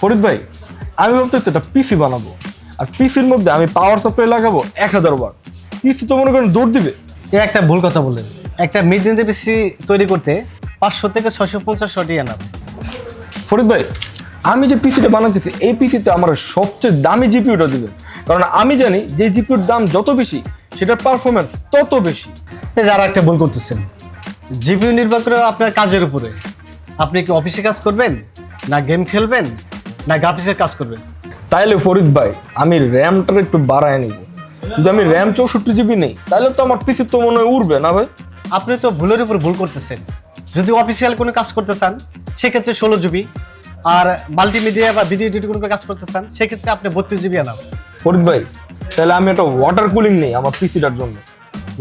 ফরিদ ভাই আমি ভাবতেছি একটা পিসি বানাবো। আর পিসির মধ্যে আমি পাওয়ার সাপ্লাই লাগাবো এক হাজার বার। পিসি তো মনে করেন দৌড় দিবে। এ একটা ভুল কথা বললেন। একটা মিড রেঞ্জের পিসি তৈরি করতে পাঁচশো থেকে ছয়শো পঞ্চাশ শটি আনাবে ফরিদ ভাই আমি যে পিসিটা বানাতেছি এই পিসিতে আমার সবচেয়ে দামি জিপিউটা দিবেন কারণ আমি জানি যে জিপিউর দাম যত বেশি সেটার পারফরমেন্স তত বেশি। এই যারা একটা ভুল করতেছেন। জিপিউ নির্ভর করে আপনার কাজের উপরে। আপনি কি অফিসে কাজ করবেন? না গেম খেলবেন? না গ্রাফিক্সের কাজ করবেন তাইলে ফরিদ ভাই আমি র্যামটা একটু বাড়ায় নিব। যদি আমি র্যাম চৌষট্টি জিবি নেই তাহলে তো আমার পিসি তো মনে হয় উড়বে না ভাই। আপনি তো ভুলের উপর ভুল করতেছেন। যদি অফিসিয়াল কোনো কাজ করতে চান সেক্ষেত্রে ষোলো জিবি। আর মাল্টিমিডিয়া বা ভিডিও এডিট কোনো কাজ করতে চান সেক্ষেত্রে আপনি বত্রিশ জিবি আনাবেন ফরিদ ভাই তাহলে আমি একটা ওয়াটার কুলিং নেই আমার পিসিটার জন্য।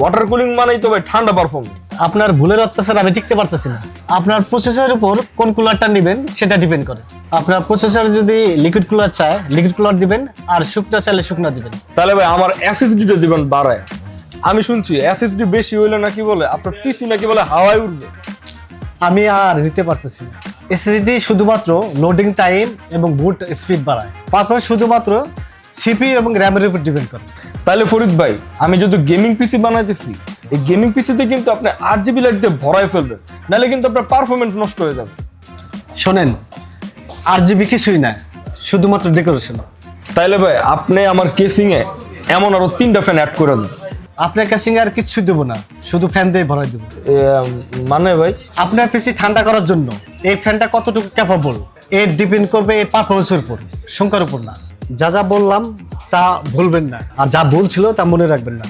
ওয়াটার কুলিং মানেই তো ভাই ঠান্ডা পারফরমেন্স আপনার ভুলের অত্যাচার আমি টিকতে পারতেছি না। আপনার প্রসেসরের উপর কোন কুলারটা নেবেন সেটা ডিপেন্ড করে। আপনার প্রসেসর যদি লিকুইড কুলার চায় লিকুইড কুলার দিবেন আর শুকনা চাইলে শুকনা দিবেন। তাহলে ভাই আমার এসএসডিটা দিবেন বাড়ায়। আমি শুনছি এসএসডি বেশি হইলে নাকি বলে আপনার পিসি নাকি বলে হাওয়ায় উঠবে আমি আর নিতে পারতেছি না। এসএসডি শুধুমাত্র লোডিং টাইম এবং বুট স্পিড বাড়ায়। তারপরে শুধুমাত্র সিপি এবং র্যামের উপর ডিপেন্ড করে। তাহলে ফরিদ ভাই আমি যদি গেমিং পিসি বানাইতেছি এই গেমিং পিসিতে কিন্তু আপনি আট জিবি লাইট দিয়ে ভরাই ফেলবেন নাহলে কিন্তু আপনার পারফরমেন্স নষ্ট হয়ে যাবে। শোনেন আট জিবি কিছুই না শুধুমাত্র ডেকোরেশন তাইলে ভাই আপনি আমার কেসিং এ এমন আরও তিনটা ফ্যান অ্যাড করে দেন। আপনার কাছে আর কিচ্ছু দেবো না শুধু ফ্যান দিয়ে ভরাই দেবো। মানে ভাই? আপনার পিসি ঠান্ডা করার জন্য এই ফ্যানটা কতটুকু ক্যাপাবল এর ডিপেন্ড করবে এই পারফরমেন্সের উপর সংখ্যার উপর না। যা যা বললাম তা ভুলবেন না। আর যা ভুল ছিল তা মনে রাখবেন না।